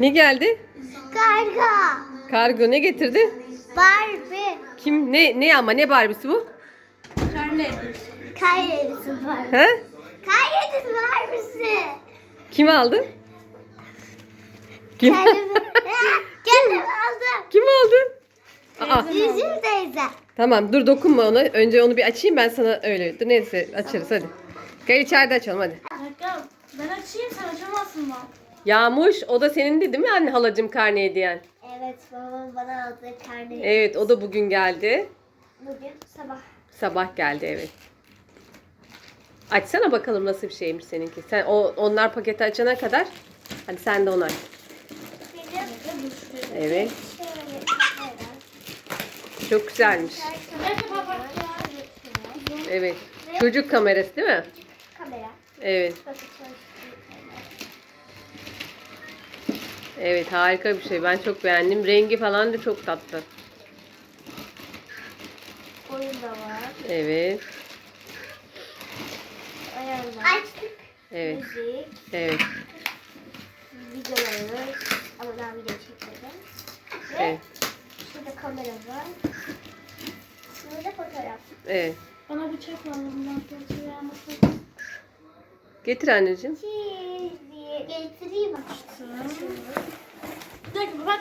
Ne geldi? Karga. Kargo ne getirdi? Barbie. Kim ne ne ama ne Barbie'si bu? Karne. Kayyedisi var. He? Kayyedisi Barbie'si. Kim aldı? Kim? Kendim, kendim aldım. Kim aldı? Aa, Yüzüm teyze. tamam dur dokunma ona. Önce onu bir açayım ben sana öyle. Dur neyse açarız hadi. Gel içeride açalım hadi. Ben açayım sen açamazsın bak. Yağmuş o da senin değil mi anne halacım karne hediyen? Evet babam bana aldı karne. Evet o da bugün geldi. Bugün sabah. Sabah geldi evet. Açsana bakalım nasıl bir şeymiş seninki. Sen o onlar paketi açana kadar hadi sen de onu aç. Evet. Çok güzelmiş. Evet. Çocuk kamerası değil mi? Kamera. Evet. Evet harika bir şey. Ben çok beğendim. Rengi falan da çok tatlı. Oyun da var. Evet. Açtık. Evet. Müzik. Evet. Videolarımız. Ama daha video çekmedim. Ve Evet. şurada kamera var. Şurada fotoğraf. Evet. Bana bıçak lazım. Bundan sonra. Getir anneciğim. Diye getireyim. Bir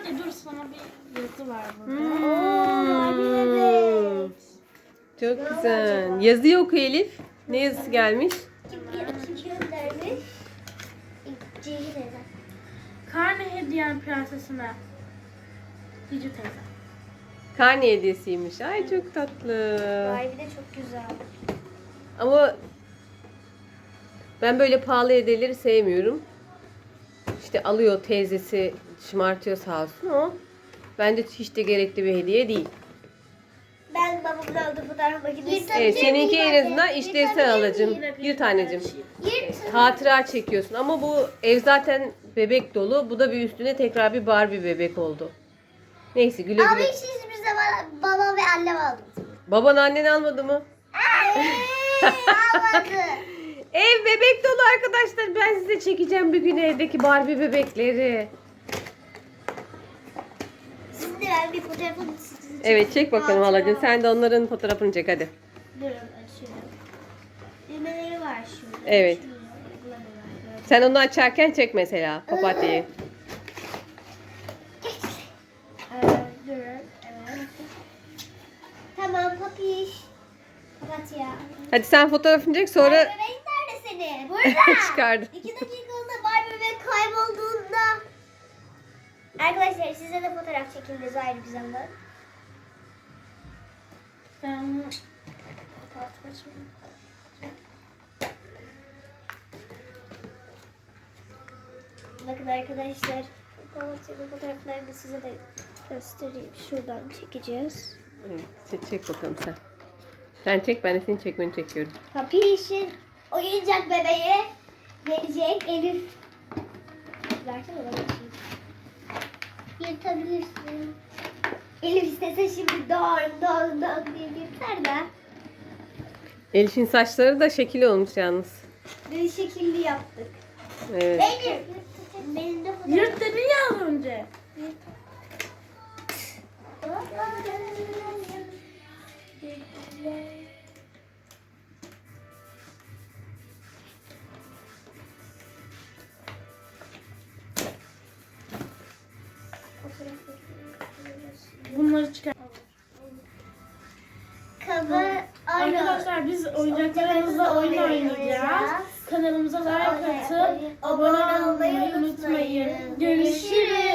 ya dur sana bir yazı var burada. Oo, bir bebek. Çok güzel. Yazıyı oku Elif. Ne yazısı gelmiş? Karne hediyen prensesine. Cici teyze. Karne hediyesiymiş. Ay çok tatlı. Barbie de çok güzel. Ama ben böyle pahalı hediyeleri sevmiyorum. İşte alıyor teyzesi şımartıyor sağ olsun ama bence hiç de gerekli bir hediye değil. Ben babamın aldığı fotoğraf makinesi. Evet, seninki en azından işlevsel alacım. Bir tanecim. Yırt. Hatıra çekiyorsun ama bu ev zaten bebek dolu. Bu da bir üstüne tekrar bir Barbie bebek oldu. Neyse güle Ama güle. hiç hiçbir zaman baba ve annem aldı. Baban annen almadı mı? Almadı. Ev bebek dolu size çekeceğim bir gün evdeki Barbie bebekleri. Şimdi ben bir fotoğrafını size Evet çek bakalım halacığım. Sen de onların fotoğrafını çek hadi. Durun açıyorum. Düğmeleri var şurada. Evet. Sen onu açarken çek mesela papatyayı. Tamam papiş. Papatya. Hadi sen fotoğrafını çek sonra Senin? Burada. Çıkardım. İki dakikalığında Barbie bebek kaybolduğunda. Arkadaşlar size de fotoğraf çekildi ayrı bir zaman. Ben Bakın arkadaşlar. Papatya'nın fotoğraflarını size de göstereyim. Şuradan çekeceğiz. Evet, çek, çek bakalım sen. Sen çek ben de seni çekmeni çekiyorum. Papiş'in oyuncak bebeği gelecek Elif. Versene bana bakayım. Yırtabilirsin. Elif istese şimdi don don don diye yırtar da. Elif'in saçları da şekil olmuş yalnız. Bir şekilli yaptık. Evet. Elif. Benim de fotoğraf. Yırt dedin ya az önce. Arkadaşlar biz oyuncaklarımızla oyun oynayacağız. Kanalımıza like atıp abone olmayı unutmayın. Görüşürüz.